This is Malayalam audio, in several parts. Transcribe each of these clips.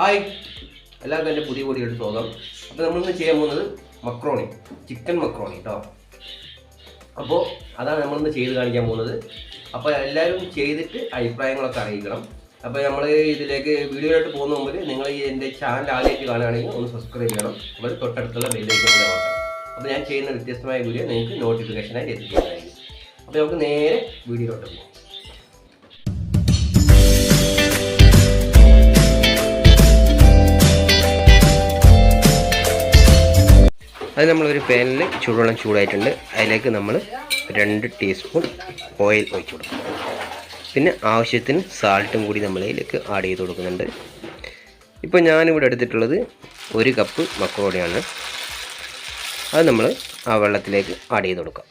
ഹായ്. എല്ലാവർക്കും എന്റെ പുതിയ വീഡിയോയിട്ട് സ്വാഗതം. അപ്പോൾ നമ്മളിന്ന് ചെയ്യാൻ പോകുന്നത് മക്രോണി ചിക്കൻ മക്രോണി കേട്ടോ അപ്പോൾ അതാണ് നമ്മളിന്ന് ചെയ്ത് കാണിക്കാൻ പോകുന്നത്. അപ്പോൾ എല്ലാവരും ചെയ്തിട്ട് അഭിപ്രായങ്ങളൊക്കെ അറിയിക്കണം. അപ്പോൾ നമ്മൾ ഇതിലേക്ക് വീഡിയോയിലോട്ട് പോകുന്ന മുമ്പ് നിങ്ങൾ എന്റെ ചാനൽ ആദ്യമായിട്ട് കാണുകയാണെങ്കിൽ ഒന്ന് സബ്സ്ക്രൈബ് ചെയ്യണം. അപ്പോൾ തൊട്ടടുത്തുള്ള ബെല്ലേക്ക് കൂടെ നോക്കണം അപ്പോൾ ഞാൻ ചെയ്യുന്ന വ്യത്യസ്തമായ വീഡിയോ നിങ്ങൾക്ക് നോട്ടിഫിക്കേഷനായി എത്തിക്കുന്നതായിരിക്കും. അപ്പോൾ നമുക്ക് നേരെ വീഡിയോയിലോട്ട് പോകാം. അത് നമ്മളൊരു പാനിൽ ചൂടുവെള്ളം ചൂടായിട്ടുണ്ട്. അതിലേക്ക് നമ്മൾ രണ്ട് ടീസ്പൂൺ ഓയിൽ ഒഴിച്ചു കൊടുക്കും. പിന്നെ ആവശ്യത്തിന് സാൾട്ടും കൂടി നമ്മൾ അതിലേക്ക് ആഡ് ചെയ്ത് കൊടുക്കുന്നുണ്ട്. ഇപ്പോൾ ഞാനിവിടെ എടുത്തിട്ടുള്ളത് ഒരു കപ്പ് മക്കോടിയാണ് അത് നമ്മൾ ആ വെള്ളത്തിലേക്ക് ആഡ് ചെയ്ത് കൊടുക്കാം.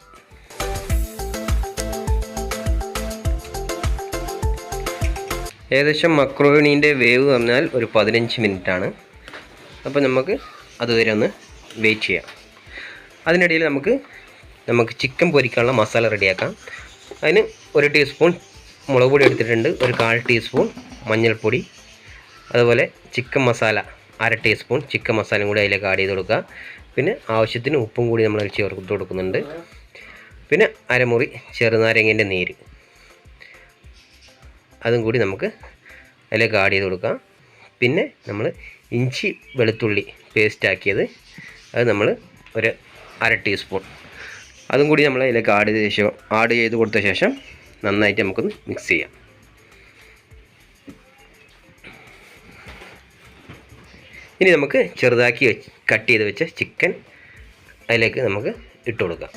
ഏകദേശം മക്രോണീന്റെ വേവ് പറഞ്ഞാൽ ഒരു പതിനഞ്ച് മിനിറ്റാണ് അപ്പോൾ നമുക്ക് അതുവരെ ഒന്ന് വെയിറ്റ് ചെയ്യാം. അതിനിടയിൽ നമുക്ക് നമുക്ക് ചിക്കൻ പൊരിക്കാനുള്ള മസാല റെഡിയാക്കാം അതിന് ഒരു ടീസ്പൂൺ മുളക് പൊടി എടുത്തിട്ടുണ്ട് ഒരു കാൽ ടീസ്പൂൺ മഞ്ഞൾപ്പൊടി അതുപോലെ ചിക്കൻ മസാല അര ടീസ്പൂൺ ചിക്കൻ മസാലയും കൂടി അതിലേക്ക് ആഡ് ചെയ്ത് കൊടുക്കുക. പിന്നെ ആവശ്യത്തിന് ഉപ്പും കൂടി നമ്മൾ ചേർത്ത് കൊടുക്കുന്നുണ്ട്. പിന്നെ അരമുറി ചെറുനാരങ്ങേന്റെ നീര്. അതും കൂടി നമുക്ക് അതിലേക്ക് ആഡ് ചെയ്ത് കൊടുക്കാം. പിന്നെ നമ്മൾ ഇഞ്ചി വെളുത്തുള്ളി പേസ്റ്റ് ആക്കിയത് അത് നമ്മൾ ഒരു അര ടീസ്പൂൺ. അതും കൂടി നമ്മൾ അതിലേക്ക് ആഡ് ചെയ്ത ശേഷം ആഡ് ചെയ്ത് കൊടുത്ത ശേഷം നന്നായിട്ട് നമുക്കൊന്ന് മിക്സ് ചെയ്യാം. ഇനി നമുക്ക് ചെറുതാക്കി വെച്ച് കട്ട് ചെയ്ത് വെച്ച ചിക്കൻ അതിലേക്ക് നമുക്ക് ഇട്ട് കൊടുക്കാം.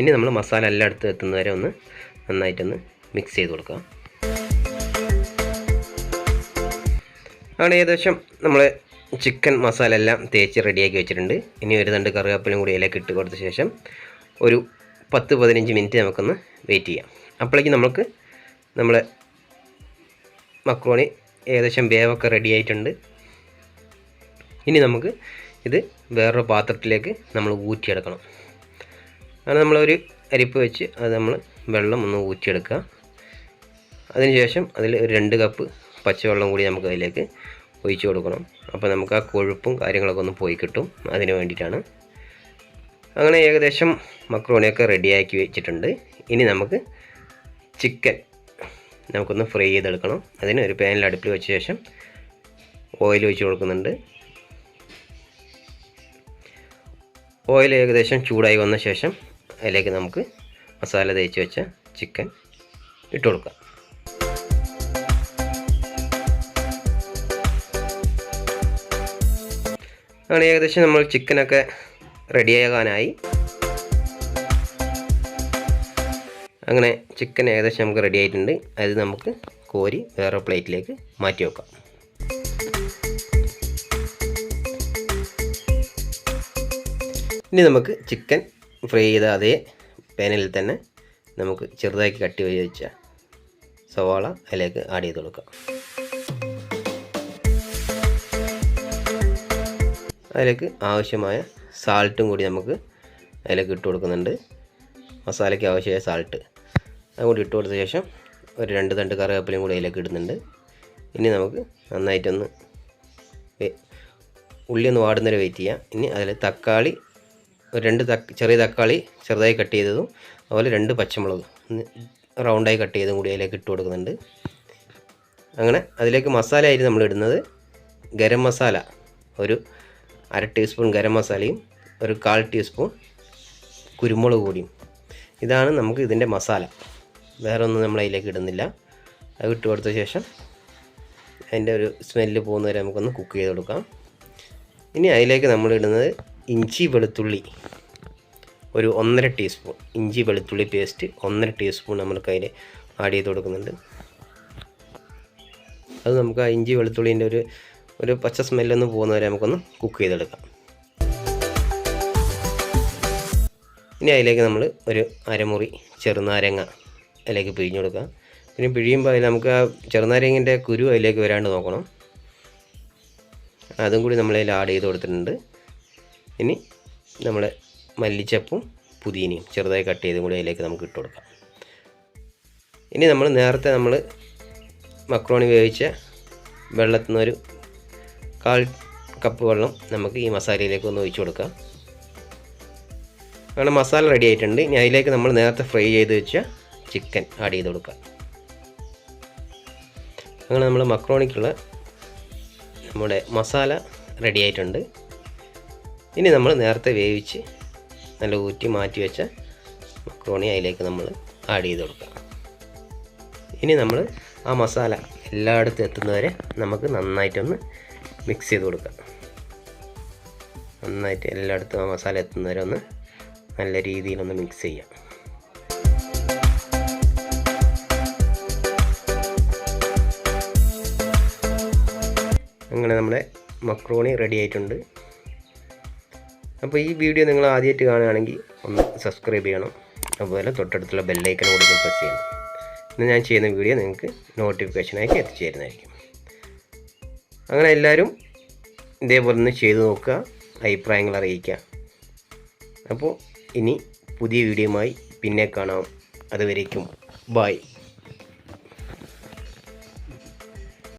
ഇനി നമ്മൾ മസാല എല്ലാം അടുത്ത് എത്തുന്നവരെ ഒന്ന് നന്നായിട്ടൊന്ന് മിക്സ് ചെയ്ത് കൊടുക്കാം. അങ്ങനെ ഏകദേശം നമ്മൾ ചിക്കൻ മസാല എല്ലാം തേച്ച് റെഡിയാക്കി വെച്ചിട്ടുണ്ട്. ഇനി ഒരു രണ്ട് കറിവേപ്പിലും കൂടി ഇലയ്ക്ക് ഇട്ട് കൊടുത്ത ശേഷം ഒരു പത്ത് പതിനഞ്ച് മിനിറ്റ് നമുക്കൊന്ന് വെയിറ്റ് ചെയ്യാം. അപ്പോഴേക്കും നമുക്ക് നമ്മളെ മക്രോണി ഏകദേശം വേവൊക്കെ റെഡി ആയിട്ടുണ്ട്. ഇനി നമുക്ക് ഇത് വേറൊരു പാത്രത്തിലേക്ക് നമ്മൾ ഊറ്റിയെടുക്കണം. അങ്ങനെ നമ്മളൊരു അരിപ്പ് വെച്ച് അത് നമ്മൾ വെള്ളം ഒന്ന് ഊറ്റിയെടുക്കുക. അതിനുശേഷം അതിൽ ഒരു രണ്ട് കപ്പ് പച്ചവെള്ളം കൂടി നമുക്ക് അതിലേക്ക് ഒഴിച്ചു കൊടുക്കണം. അപ്പോൾ നമുക്ക് ആ കൊഴുപ്പും കാര്യങ്ങളൊക്കെ ഒന്ന് പോയി കിട്ടും. അതിന് വേണ്ടിയിട്ടാണ്. അങ്ങനെ ഏകദേശം മക്രോണിയൊക്കെ റെഡിയാക്കി വെച്ചിട്ടുണ്ട്. ഇനി നമുക്ക് ചിക്കൻ നമുക്കൊന്ന് ഫ്രൈ ചെയ്തെടുക്കണം. അതിന് ഒരു പാനിൽ അടുപ്പിൽ വെച്ച ശേഷം ഓയിൽ ഒഴിച്ച് കൊടുക്കുന്നുണ്ട്. ഓയിൽ ഏകദേശം ചൂടായി വന്ന ശേഷം അതിലേക്ക് നമുക്ക് മസാല തേച്ച് വെച്ച ചിക്കൻ ഇട്ട് കൊടുക്കാം. അങ്ങനെ ഏകദേശം നമ്മൾ ചിക്കനൊക്കെ റെഡിയാകാനായി. അങ്ങനെ ചിക്കൻ ഏകദേശം നമുക്ക് റെഡി ആയിട്ടുണ്ട് അത് നമുക്ക് കോരി വേറെ പ്ലേറ്റിലേക്ക് മാറ്റി വെക്കാം. ഇനി നമുക്ക് ചിക്കൻ ഫ്രൈ ചെയ്ത അതേ പാനിൽ തന്നെ നമുക്ക് ചെറുതാക്കി കട്ടി വെച്ച സവാള അതിലേക്ക് ആഡ് ചെയ്ത് കൊടുക്കാം. അതിലേക്ക് ആവശ്യമായ സാൾട്ടും കൂടി നമുക്ക് അതിലേക്ക് ഇട്ട് കൊടുക്കുന്നുണ്ട്. മസാലയ്ക്ക് ആവശ്യമായ സാൾട്ട്. അതുകൂടി ഇട്ട് കൊടുത്ത ശേഷം ഒരു രണ്ട് തണ്ട് കറിവേപ്പിലയും കൂടി അതിലേക്ക് ഇടുന്നുണ്ട്. ഇനി നമുക്ക് നന്നായിട്ടൊന്ന് ഉള്ളി ഒന്ന് വാടുന്നവരെ വെയിറ്റ് ചെയ്യാം. ഇനി അതിൽ തക്കാളി ഒരു രണ്ട് ചെറിയ തക്കാളി ചെറുതായി കട്ട് ചെയ്തതും അതുപോലെ രണ്ട് പച്ചമുളക് റൗണ്ടായി കട്ട് ചെയ്തതും കൂടി അതിലേക്ക് ഇട്ട് കൊടുക്കുന്നുണ്ട്. അങ്ങനെ അതിലേക്ക് മസാല ആയിരുന്നു നമ്മൾ ഇടുന്നത് ഗരം മസാല ഒരു അര ടീസ്പൂൺ ഗരം മസാലയും ഒരു കാൽ ടീസ്പൂൺ കുരുമുളക് പൊടിയും. ഇതാണ് നമുക്ക് ഇതിന്റെ മസാല. വേറെ ഒന്നും നമ്മൾ അതിലേക്ക് ഇടുന്നില്ല. അത് ഇട്ട് കൊടുത്ത ശേഷം അതിന്റെ ഒരു സ്മെല്ല് പോകുന്നവരെ നമുക്കൊന്ന് കുക്ക് ചെയ്ത് കൊടുക്കാം. ഇനി അതിലേക്ക് നമ്മൾ ഇടുന്നത് ഇഞ്ചി വെളുത്തുള്ളി. ഒരു ഒന്നര ടീസ്പൂൺ ഇഞ്ചി വെളുത്തുള്ളി പേസ്റ്റ് ഒന്നര ടീസ്പൂൺ നമ്മൾക്ക് അതിൽ ആഡ് ചെയ്ത് കൊടുക്കുന്നുണ്ട്. അത് നമുക്ക് ആ ഇഞ്ചി വെളുത്തുള്ളീന്റെ ഒരു ഒരു പച്ച സ്മെല്ലൊന്ന് പോകുന്നവരെ നമുക്കൊന്ന് കുക്ക് ചെയ്തെടുക്കാം. ഇനി അതിലേക്ക് നമ്മൾ ഒരു അരമുറി ചെറുനാരങ്ങ അതിലേക്ക് പിഴിഞ്ഞു കൊടുക്കാം പിന്നെ പിഴിയുമ്പോൾ അതിൽ നമുക്ക് ആ ചെറുനാരങ്ങന്റെ കുരു അതിലേക്ക് വരാണ്ട് നോക്കണം. അതും കൂടി നമ്മൾ നമ്മളതിൽ ആഡ് ചെയ്ത് കൊടുത്തിട്ടുണ്ട്. ഇനി നമ്മൾ മല്ലിച്ചപ്പും പുതിനയും ചെറുതായി കട്ട് ചെയ്തും കൂടി അതിലേക്ക് നമുക്ക് ഇട്ട് കൊടുക്കാം. ഇനി നമ്മൾ നേരത്തെ നമ്മൾ മക്രോണി വേവിച്ച വെള്ളത്തിൽ നിന്നൊരു കാൽ കപ്പ് വെള്ളം നമുക്ക് ഈ മസാലയിലേക്ക് ഒന്ന് ഒഴിച്ചു കൊടുക്കാം. അങ്ങനെ മസാല റെഡി ആയിട്ടുണ്ട്. ഇനി അതിലേക്ക് നമ്മൾ നേരത്തെ ഫ്രൈ ചെയ്ത് വെച്ച ചിക്കൻ ആഡ് ചെയ്ത് കൊടുക്കാം. അങ്ങനെ നമ്മൾ മക്രോണിക്കുള്ള നമ്മുടെ മസാല റെഡി ആയിട്ടുണ്ട്. ഇനി നമ്മൾ നേരത്തെ വേവിച്ച് നല്ല ഊറ്റി മാറ്റി വെച്ച മക്രോണി അതിലേക്ക് നമ്മൾ ആഡ് ചെയ്ത് കൊടുക്കാം. ഇനി നമ്മൾ ആ മസാല എല്ലായിടത്തും എത്തുന്നവരെ നമുക്ക് നന്നായിട്ടൊന്ന് മിക്സ് ചെയ്ത് കൊടുക്കുക. നന്നായിട്ട് എല്ലായിടത്തും ആ മസാല എത്തുന്നവരെ ഒന്ന് നല്ല രീതിയിലൊന്ന് മിക്സ് ചെയ്യാം. അങ്ങനെ നമ്മുടെ മക്രോണി റെഡി ആയിട്ടുണ്ട്. അപ്പോൾ ഈ വീഡിയോ നിങ്ങൾ ആദ്യമായിട്ട് കാണുകയാണെങ്കിൽ ഒന്ന് സബ്സ്ക്രൈബ് ചെയ്യണം. അതുപോലെ തൊട്ടടുത്തുള്ള ബെല്ലൈക്കൺ കൂടി പ്രസ് ചെയ്യണം. ഇന്ന് ഞാൻ ചെയ്യുന്ന വീഡിയോ നിങ്ങൾക്ക് നോട്ടിഫിക്കേഷനായിട്ട് എത്തിച്ചേരുന്നതായിരിക്കും. അങ്ങനെ എല്ലാവരും ഇതേപോലെ ഒന്ന് ചെയ്തു നോക്കുക അഭിപ്രായങ്ങൾ അറിയിക്കുക. അപ്പോൾ ഇനി പുതിയ വീഡിയോയുമായി പിന്നെ കാണാം. അതുവരേക്കും. ബായ്